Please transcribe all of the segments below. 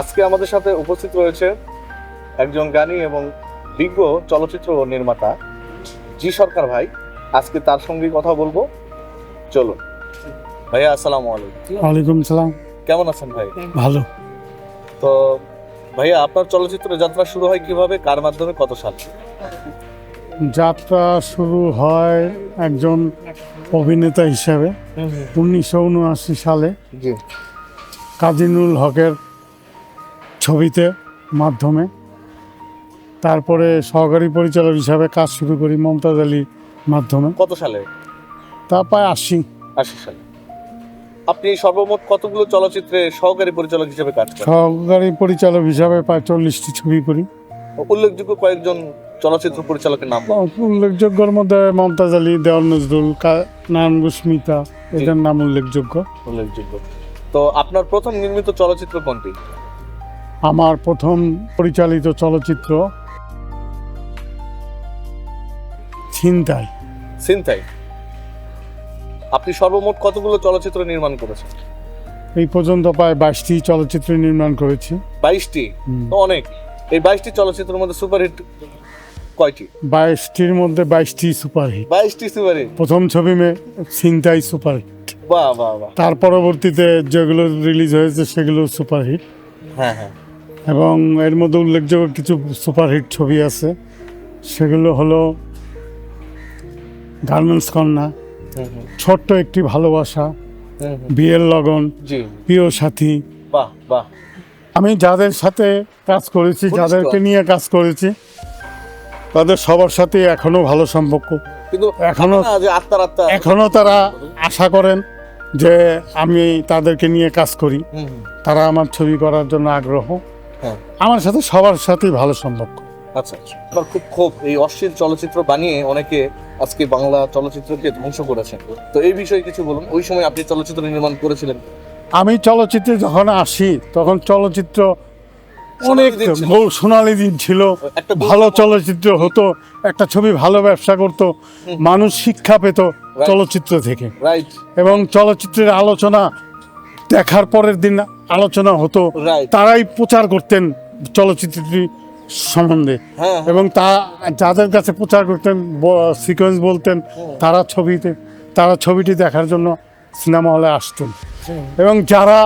আজকে আমাদের সাথে উপস্থিত রয়েছে একজন গানী এবং বিজ্ঞ চলচ্চিত্র নির্মাতা জি সরকার ভাই। আজকে তার সঙ্গে কথা বলব। চলুন। ভাইয়া আসসালামু আলাইকুম। ওয়ালাইকুম সালাম। কেমন আছেন ভাই? ভালো। তো ভাইয়া আপনার চলচ্চিত্র যাত্রা শুরু হয় কীভাবে? কার মাধ্যমে? কত সাল? যাত্রা শুরু হয় একজন অভিনেতা হিসাবে উনিশশো উনআশি সালে। কাজিনুল হকের ছবিতে মাধ্যমে। তারপরে সহকারী পরিচালক হিসাবে কাজ শুরু করি মমতাজ আলীর মাধ্যমে। কত সালে? তা প্রায় আশি। আশি সালে। আপনি সর্বমোট কতগুলো চলচ্চিত্রে সহকারী পরিচালক হিসেবে কাজ করেন? সহকারী পরিচালক হিসাবে প্রায় চল্লিশটি ছবি করি। উল্লেখযোগ্য কয়েকজন চলচ্চিত্র পরিচালকের নাম উল্লেখযোগ্যর মধ্যে মমতাজ আলী দেওয়াল নজরুল নারায়ণ এদের নাম উল্লেখযোগ্য। উল্লেখযোগ্য। তো আপনার প্রথম নির্মিত চলচ্চিত্র কোনটি? আমার প্রথম পরিচালিত চলচ্চিত্র ছিনতাই। সিনথাই আপনি সর্বমোট কতগুলো চলচ্চিত্র নির্মাণ করেছেন? এই পর্যন্ত প্রায় বাইশটি চলচ্চিত্র নির্মাণ করেছি। বাইশটি? অনেক। এই বাইশটি চলচ্চিত্রের মধ্যে সুপারহিট কয়টি? বাইশটির মধ্যে বাইশটি সুপারহিট। বাইশটি সুপারহিট। প্রথম ছবি মে ছিনতাই সুপারহিট। বাহ বাহ বাহ। তার পরবর্তীতে যেগুলো রিলিজ হয়েছে সেগুলো সুপারহিট। হ্যাঁ হ্যাঁ। এবং এর মধ্যে উল্লেখযোগ্য কিছু সুপারহিট ছবি আছে। সেগুলো হলো গার্মেন্টস কন্যা ছোট্ট একটি ভালোবাসা। বিয়ের লগন প্রিয় সাথী। আমি যাদের সাথে কাজ করেছি যাদেরকে নিয়ে কাজ করেছি তাদের সবার সাথে এখনও ভালো সম্পর্ক। কিন্তু এখনও এখনও তারা আশা করেন যে আমি তাদেরকে নিয়ে কাজ করি। তারা আমার ছবি করার জন্য আগ্রহ। আমার সাথে সবার সাথেই ভালো সম্পর্ক। আচ্ছা আপনার খুব ক্ষোভ এই অশ্লীল চলচ্চিত্র বানিয়ে অনেকে আজকে বাংলা চলচ্চিত্রকে ধ্বংস করেছেন। তো এই বিষয়ে কিছু বলুন ওই সময় আপনি চলচ্চিত্র নির্মাণ করেছিলেন? আমি চলচ্চিত্রে যখন আসি তখন চলচ্চিত্র অনেক। সোনালি দিন ছিল। একটা ভালো চলচ্চিত্র হতো একটা ছবি ভালো ব্যবসা করত মানুষ শিক্ষা পেত চলচ্চিত্র থেকে। রাইট এবং চলচ্চিত্রের আলোচনা দেখার পরের দিন আলোচনা হতো তারাই প্রচার করতেন চলচ্চিত্রটি সম্বন্ধে। হ্যাঁ এবং তা যাদের কাছে প্রচার করতেন সিকোয়েন্স বলতেন তারা ছবিতে তারা ছবিটি দেখার জন্য সিনেমা হলে আসতেন। এবং যারা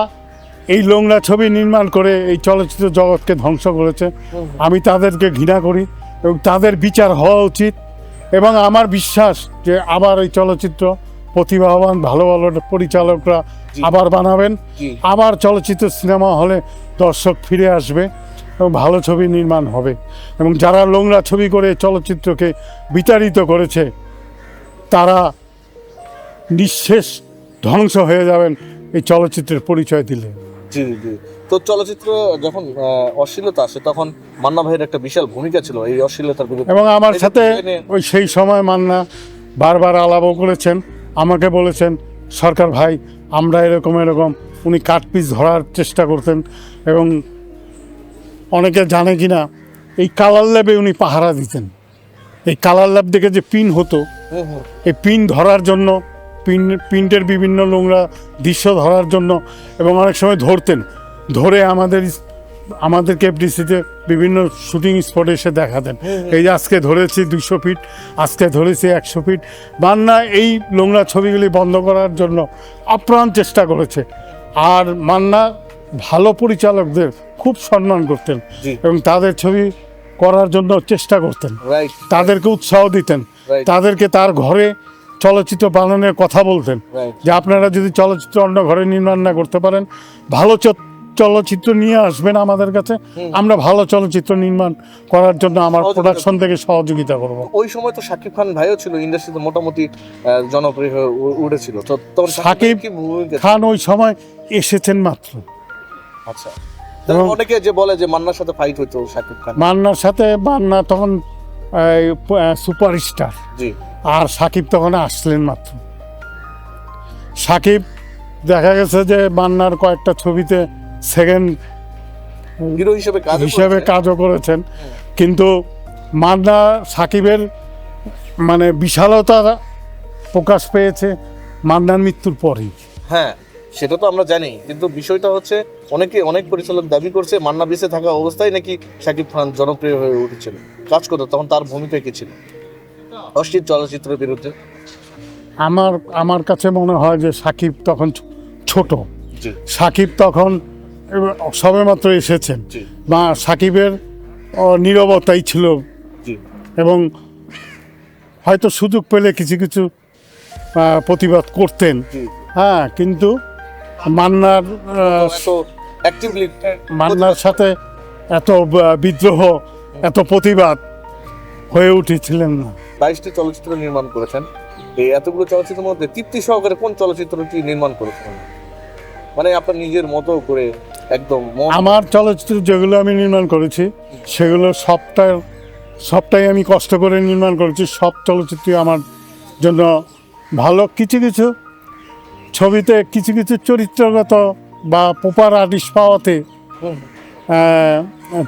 এই লোংরা ছবি নির্মাণ করে এই চলচ্চিত্র জগৎকে ধ্বংস করেছে আমি তাদেরকে ঘৃণা করি এবং তাদের বিচার হওয়া উচিত। এবং আমার বিশ্বাস যে আবার এই চলচ্চিত্র প্রতিভাবান ভালো ভালো পরিচালকরা আবার বানাবেন। আবার চলচ্চিত্র সিনেমা হলে দর্শক ফিরে আসবে এবং ভালো ছবি নির্মাণ হবে। এবং যারা নোংরা ছবি করে চলচ্চিত্রকে বিতাড়িত করেছে তারা নিঃশেষ ধ্বংস হয়ে যাবেন এই চলচ্চিত্রের পরিচয় দিলে। জি জি তো চলচ্চিত্র যখন অশ্লীলতা আসে তখন মান্না ভাইয়ের একটা বিশাল ভূমিকা ছিল এই অশ্লীলতার এবং আমার সাথে ওই সেই সময় মান্না বারবার আলাপও করেছেন। আমাকে বলেছেন সরকার ভাই আমরা এরকম এরকম। উনি কাঠপিস ধরার চেষ্টা করতেন এবং অনেকে জানে কি না এই কালার ল্যাবে উনি পাহারা দিতেন। এই কালার ল্যাব থেকে যে পিন হতো এই পিন ধরার জন্য পিন প্রিন্টের বিভিন্ন নোংরা দৃশ্য ধরার জন্য এবং অনেক সময় ধরতেন। ধরে আমাদের আমাদেরকে এফডিসিতে বিভিন্ন শুটিং স্পটে এসে দেখাতেন এই যে আজকে ধরেছি দুশো ফিট আজকে ধরেছি একশো ফিট। বান্না এই নোংরা ছবিগুলি বন্ধ করার জন্য আপ্রাণ চেষ্টা করেছে। আর মান্না ভালো পরিচালকদের খুব সম্মান করতেন এবং তাদের ছবি করার জন্য চেষ্টা করতেন। তাদেরকে উৎসাহ দিতেন। তাদেরকে তার ঘরে চলচ্চিত্র বানানোর কথা বলতেন। যে আপনারা যদি চলচ্চিত্র অন্য ঘরে নির্মাণ না করতে পারেন ভালো চলচ্চিত্র নিয়ে আসবেন আমাদের কাছে। আমরা ভালো চলচ্চিত্র নির্মাণ করার জন্য আমার প্রোডাকশন থেকে সহযোগিতা করব। ওই সময় তো শাকিব খান ভাইও ছিল ইন্ডাস্ট্রিতে মোটামুটি জনপ্রিয় হয়ে উঠেছিল। তো ছিল? খান ওই সময় এসেছেন মাত্র। আচ্ছা। অনেকে যে বলে যে মান্নার সাথে ফাইট হতো শাকিব খান। মান্নার সাথে মান্না তখন সুপারস্টার জি। আর সাকিব তখন আসলেন মাত্র। সাকিব দেখা গেছে যে মান্নার কয়েকটা ছবিতে সেকেন্ড হিরো হিসেবে কাজ হিসেবে কাজও করেছেন। কিন্তু মান্না সাকিবের মানে বিশালতা প্রকাশ পেয়েছে মান্নার মৃত্যুর পরই। হ্যাঁ সেটা তো আমরা জানি। কিন্তু বিষয়টা হচ্ছে অনেকে অনেক পরিচালক দাবি করছে মান্না বেঁচে থাকা অবস্থায় নাকি শাকিব খান জনপ্রিয় হয়ে উঠেছিল কাজ করতো তখন তার ভূমিকা কি ছিল? অশ্লীল চলচ্চিত্রের বিরুদ্ধে। আমার আমার কাছে মনে হয় যে সাকিব তখন ছোট। সাকিব তখন সবেমাত্র এসেছেন। জি। বা সাকিবের নীরবতাই ছিল। এবং হয়তো সুযোগ পেলে কিছু কিছু প্রতিবাদ করতেন। হ্যাঁ কিন্তু মান্নার মান্নার সাথে এত বিদ্রোহ এত প্রতিবাদ হয়ে উঠেছিলেন না। বাইশটি চলচ্চিত্র নির্মাণ করেছেন। এই এতগুলো চলচ্চিত্রের মধ্যে তৃপ্তি সহকারে কোন চলচ্চিত্রটি নির্মাণ করেছেন মানে আপনার নিজের মতো করে একদম আমার চলচ্চিত্র যেগুলো আমি নির্মাণ করেছি সেগুলো সবটা সবটাই আমি কষ্ট করে নির্মাণ করেছি। সব চলচ্চিত্রই আমার জন্য ভালো। কিছু কিছু ছবিতে কিছু কিছু চরিত্রগত বা পোপার আর্টিস্ট পাওয়াতে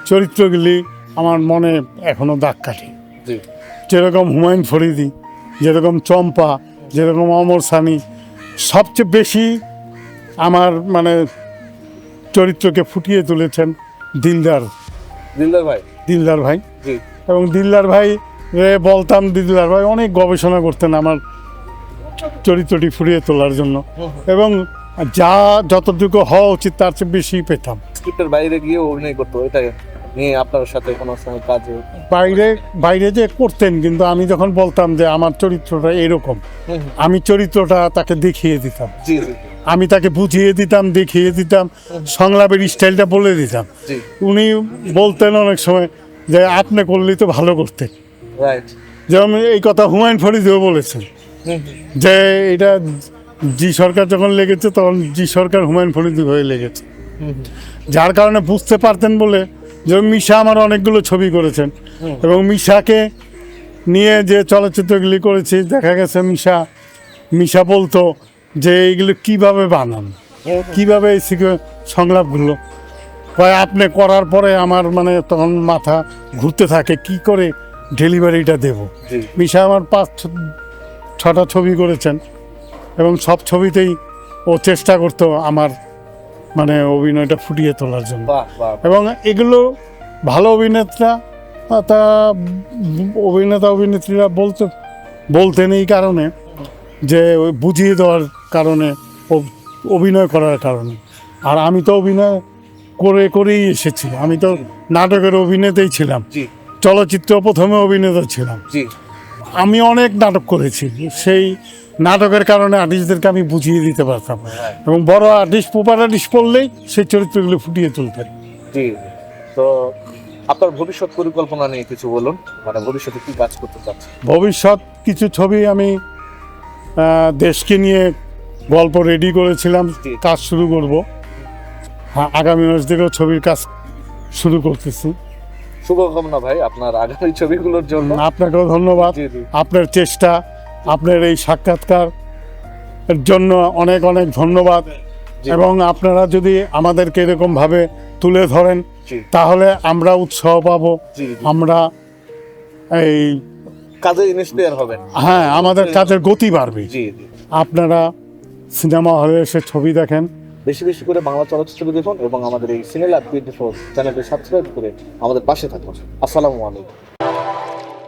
চরিত্রগুলি আমার মনে এখনও দাগ কাটে। যেরকম হুমায়ুন ফরিদি যেরকম চম্পা যেরকম অমর সানি সবচেয়ে বেশি আমার মানে চরিত্রকে ফুটিয়ে তুলেছেন দিলদার। দিলদার ভাই? দিলদার ভাই। এবং দিলদার ভাই রে বলতাম দিলদার ভাই অনেক গবেষণা করতেন আমার চরিত্রটি ফুটিয়ে তোলার জন্য। এবং যা যতটুকু হওয়া উচিত তার চেয়ে বেশি পেতাম। স্ক্রিপ্টের বাইরে গিয়ে অভিনয় করতো এটা নিয়ে আপনার সাথে কোনো সময় কাজে বাইরে বাইরে যে করতেন কিন্তু আমি যখন বলতাম যে আমার চরিত্রটা এরকম আমি চরিত্রটা তাকে দেখিয়ে দিতাম। জি জি। আমি তাকে বুঝিয়ে দিতাম দেখিয়ে দিতাম সংলাপের স্টাইলটা বলে দিতাম। উনি বলতেন অনেক সময় যে আপনি করলেই তো ভালো করতেন। যেমন এই কথা হুমায়ুন ফরিদিও বলেছেন। যে এটা জি সরকার যখন লেগেছে তখন জি সরকার হুমায়ুন ফরিদি হয়ে লেগেছে। যার কারণে বুঝতে পারতেন বলে যে মিশা আমার অনেকগুলো ছবি করেছেন। এবং মিশাকে নিয়ে যে চলচ্চিত্রগুলি করেছি দেখা গেছে মিশা মিশা বলতো যে এইগুলো কীভাবে বানান? কীভাবে এই সংলাপগুলো? কয় আপনি করার পরে আমার মানে তখন মাথা ঘুরতে থাকে কি করে ডেলিভারিটা দেব? মিশা আমার পাঁচ ছটা ছবি করেছেন এবং সব ছবিতেই ও চেষ্টা করতো আমার মানে অভিনয়টা ফুটিয়ে তোলার জন্য। এবং এগুলো ভালো অভিনেতা তা অভিনেতা অভিনেত্রীরা বলতে বলতেন এই কারণে যে ওই বুঝিয়ে দেওয়ার কারণে অভিনয় করার কারণে। আর আমি তো অভিনয় করে করেই এসেছি। আমি তো নাটকের অভিনেতাই ছিলাম। চলচ্চিত্র প্রথমে অভিনেতা ছিলাম। আমি অনেক নাটক করেছি। সেই নাটকের কারণে আর্টিস্টদেরকে আমি বুঝিয়ে দিতে পারতাম। এবং বড় আর্টিস্ট পোপার আর্টিস্ট পড়লেই সেই চরিত্রগুলো ফুটিয়ে তুলতেন তো আপনার ভবিষ্যৎ পরিকল্পনা নিয়ে কিছু বলুন। মানে ভবিষ্যতে কি কাজ করতে চাচ্ছেন? ভবিষ্যৎ কিছু ছবি আমি দেশকে নিয়ে গল্প রেডি করেছিলাম কাজ শুরু করব। হ্যাঁ আগামী মাস থেকেও ছবির কাজ শুরু করতেছি। শুভকামনা ভাই আপনার আগামী ছবিগুলোর জন্য। আপনাকেও ধন্যবাদ। আপনার চেষ্টা আপনার এই সাক্ষাৎকার জন্য অনেক অনেক ধন্যবাদ। এবং আপনারা যদি আমাদেরকে এরকমভাবে তুলে ধরেন তাহলে আমরা উৎসাহ পাবো। আমরা এই কাজে ইন্সপায়ার হবেন। হ্যাঁ আমাদের কাজের গতি বাড়বে। আপনারা সিনেমা হলে এসে ছবি দেখেন। বেশি বেশি করে বাংলা চলচ্চিত্র দেখুন এবং আমাদের এই সিনেমা টোয়েন্টি ফোর চ্যানেলটি সাবস্ক্রাইব করে আমাদের পাশে থাকুন। আসসালামু আলাইকুম।